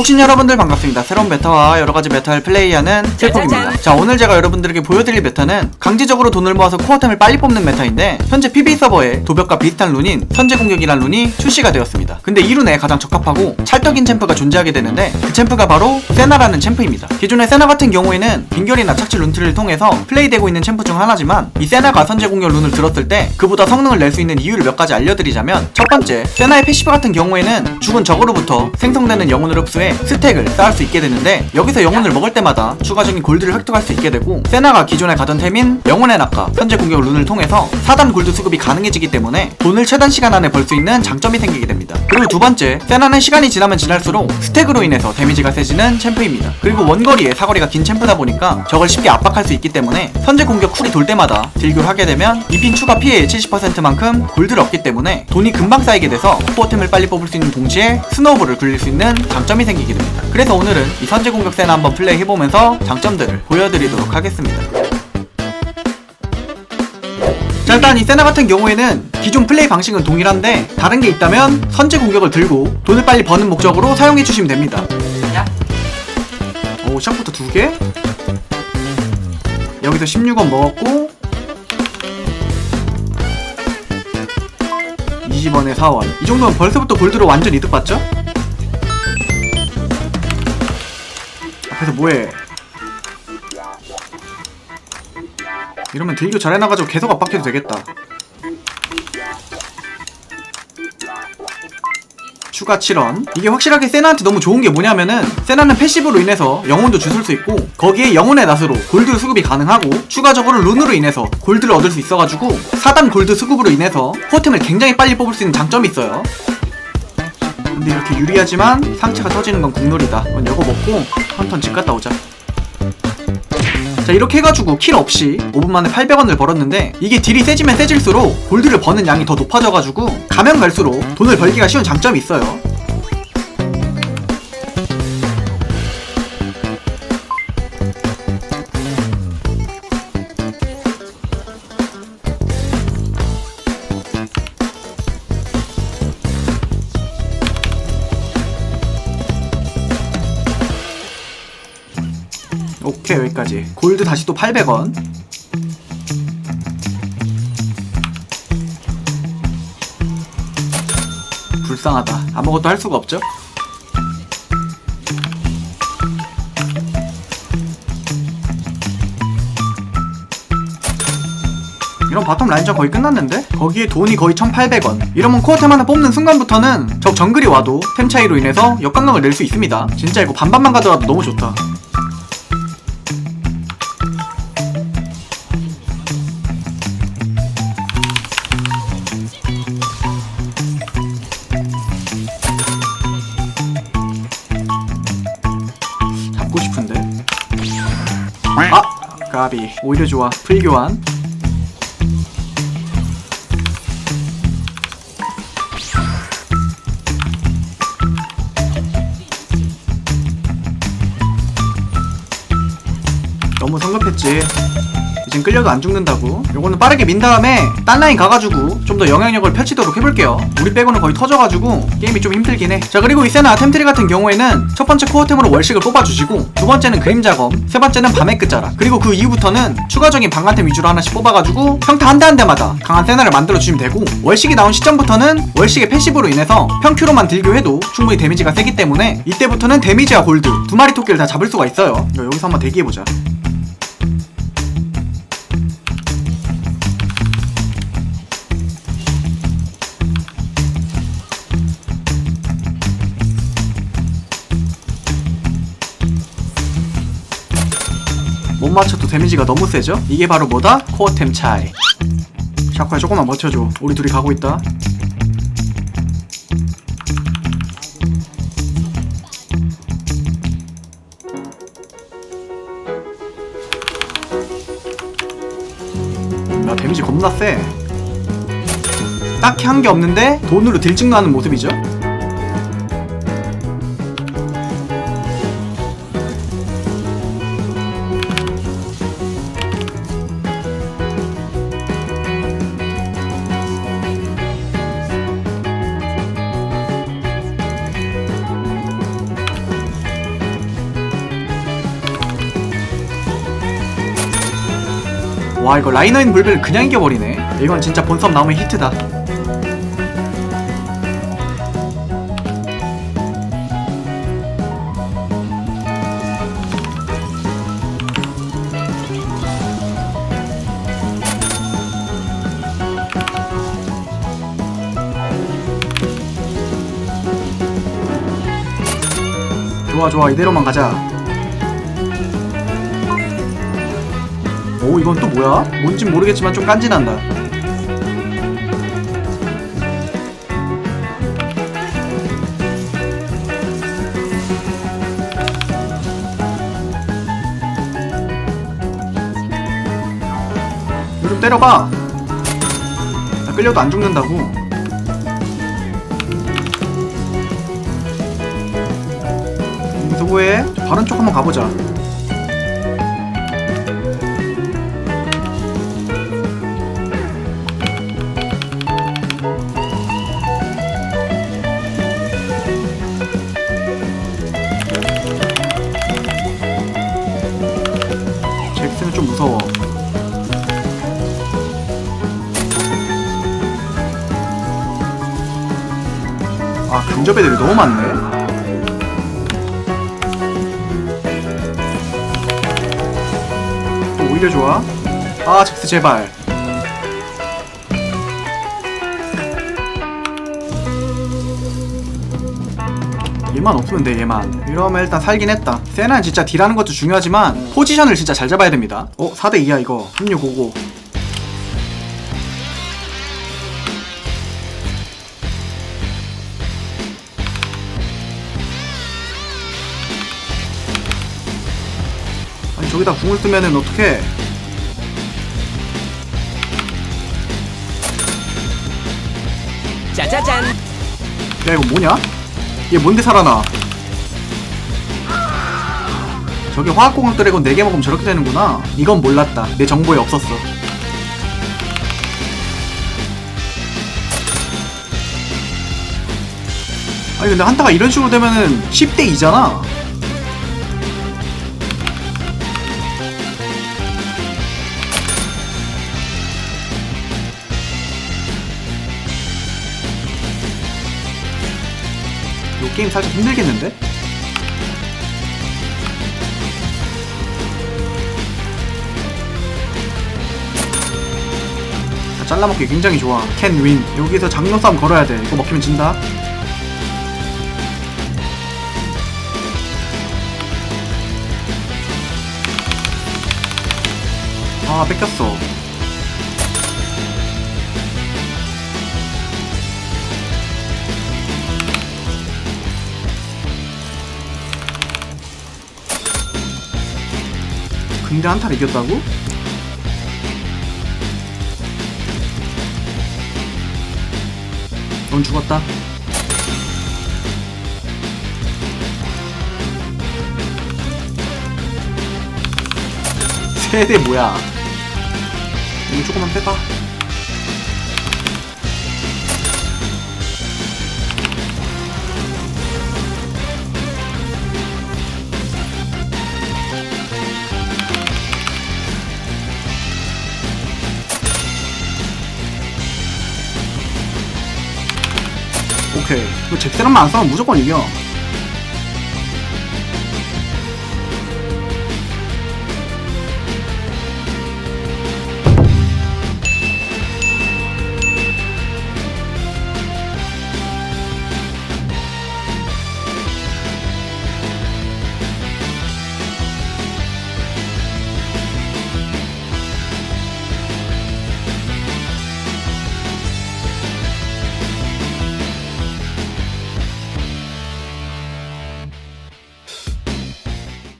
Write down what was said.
혹시 여러분들 반갑습니다. 새로운 메타와 여러가지 메타를 플레이하는 칠폭입니다. 자 오늘 제가 여러분들에게 보여드릴 메타는 강제적으로 돈을 모아서 코어템을 빨리 뽑는 메타인데 현재 PB 서버에 도벽과 비슷한 룬인 선제 공격이란 룬이 출시가 되었습니다. 근데 이 룬에 가장 적합하고 찰떡인 챔프가 존재하게 되는데 그 챔프가 바로 세나라는 챔프입니다. 기존의 세나 같은 경우에는 빙결이나 착취 룬트를 통해서 플레이되고 있는 챔프 중 하나지만 이 세나가 선제 공격 룬을 들었을 때 그보다 성능을 낼 수 있는 이유를 몇 가지 알려드리자면 첫 번째 세나의 패시브 같은 경우에는 죽은 적으로부터 생성되는 영혼을 흡수해 스택을 쌓을 수 있게 되는데 여기서 영혼을 먹을 때마다 추가적인 골드를 획득할 수 있게 되고 세나가 기존에 가던 템인 영혼의 낙하 선제 공격 룬을 통해서 4단 골드 수급이 가능해지기 때문에 돈을 최단 시간 안에 벌 수 있는 장점이 생기게 됩니다. 그리고 두 번째 세나는 시간이 지나면 지날수록 스택으로 인해서 데미지가 세지는 챔프입니다. 그리고 원거리에 사거리가 긴 챔프다 보니까 적을 쉽게 압박할 수 있기 때문에 선제 공격 쿨이 돌 때마다 딜교를 하게 되면 이핀 추가 피해의 70%만큼 골드를 얻기 때문에 돈이 금방 쌓이게 돼서 코어템을 빨리 뽑을 수 있는 동시에 스노우볼을 굴릴 수 있는 장점이 생 기게 됩니다. 그래서 오늘은 이 선제 공격 세나 한번 플레이 해보면서 장점들을 보여드리도록 하겠습니다. 자 일단 이 세나 같은 경우에는 기존 플레이 방식은 동일한데 다른 게 있다면 선제 공격을 들고 돈을 빨리 버는 목적으로 사용해 주시면 됩니다. 오 시작부터 두 개. 여기서 16원 먹었고 20원에 4원. 이 정도면 벌써부터 골드로 완전 이득 봤죠? 앞에서 뭐해? 이러면 딜교 잘 해놔가지고 계속 압박해도 되겠다. 추가 7원. 이게 확실하게 세나한테 너무 좋은 게 뭐냐면은 세나는 패시브로 인해서 영혼도 주술 수 있고 거기에 영혼의 낫으로 골드 수급이 가능하고 추가적으로 룬으로 인해서 골드를 얻을 수 있어가지고 4단 골드 수급으로 인해서 포템을 굉장히 빨리 뽑을 수 있는 장점이 있어요. 근데 이렇게 유리하지만 상체가 터지는 건 국룰이다. 이거 먹고 한턴 집 갔다 오자. 자 이렇게 해가지고 킬 없이 5분 만에 800원을 벌었는데 이게 딜이 세지면 세질수록 골드를 버는 양이 더 높아져가지고 가면 갈수록 돈을 벌기가 쉬운 장점이 있어요 오케이 여기까지. 골드 다시 또 800원. 불쌍하다. 아무것도 할 수가 없죠? 이런 바텀 라인전 거의 끝났는데? 거기에 돈이 거의 1800원. 이러면 코어템 하나 뽑는 순간부터는 적 정글이 와도 템 차이로 인해서 역강강을 낼 수 있습니다. 진짜 이거 반반만 가더라도 너무 좋다 잡고 싶은데. 아! 까비. 오히려 좋아. 풀교환 성급했지 이젠 끌려도 안 죽는다고. 요거는 빠르게 민 다음에 딴 라인 가가지고 좀 더 영향력을 펼치도록 해볼게요. 우리 빼고는 거의 터져가지고 게임이 좀 힘들긴 해자 그리고 이 세나 템트리 같은 경우에는 첫 번째 코어템으로 월식을 뽑아주시고 두 번째는 그림자검 세 번째는 밤의 끝자락 그리고 그 이후부터는 추가적인 방관템 위주로 하나씩 뽑아가지고 평타 한 대 한 대마다 강한 세나를 만들어주시면 되고 월식이 나온 시점부터는 월식의 패시브로 인해서 평큐로만 딜교해도 충분히 데미지가 세기 때문에 이때부터는 데미지와 골드 두 마리 토끼를 다 잡을 수가 있어요. 여기서 한번 대기해보자 맞춰도 데미지가 너무 세죠? 이게 바로 뭐다? 코어템 차이. 샤코야 조금만 버텨줘. 우리 둘이 가고 있다. 야 데미지 겁나 세. 딱히 한 게 없는데 돈으로 딜 증가하는 모습이죠 와 이거 라이너인 불벨 그냥 이겨버리네. 이건 진짜 본섭 나오면 히트다. 좋아 좋아. 이대로만 가자 오 이건 또 뭐야? 뭔진 모르겠지만 좀 깐진한다. 이거 좀 때려봐. 나 끌려도 안 죽는다고. 수고해? 다른 쪽 한번 가보자 간접 애들이 너무 많네. 오히려 좋아. 아, 잭스 제발. 얘만 없으면 돼 얘만 이러면 일단 살긴 했다 세나는 진짜 딜하는 것도 중요하지만 포지션을 진짜 잘 잡아야 됩니다 어? 4대2야 이거 3655 저기다 궁을 쓰면은 어떡해? 짜자잔. 야 이거 뭐냐? 얘 뭔데 살아나? 저게 화학공학 드래곤 4개 먹으면 저렇게 되는구나. 이건 몰랐다. 내 정보에 없었어. 아니 근데 한타가 이런 식으로 되면은 10대 2잖아 이 게임 살짝 힘들겠는데? 자, 잘라먹기 굉장히 좋아. 캔 윈. 여기서 장로 싸움 걸어야 돼. 이거 먹히면 진다. 아, 뺏겼어. 근데 한타를 이겼다고? 넌 죽었다. 세대 뭐야? 이거 조금만 빼봐. 오케이. 잭스랑만 안 싸우면 무조건 이겨.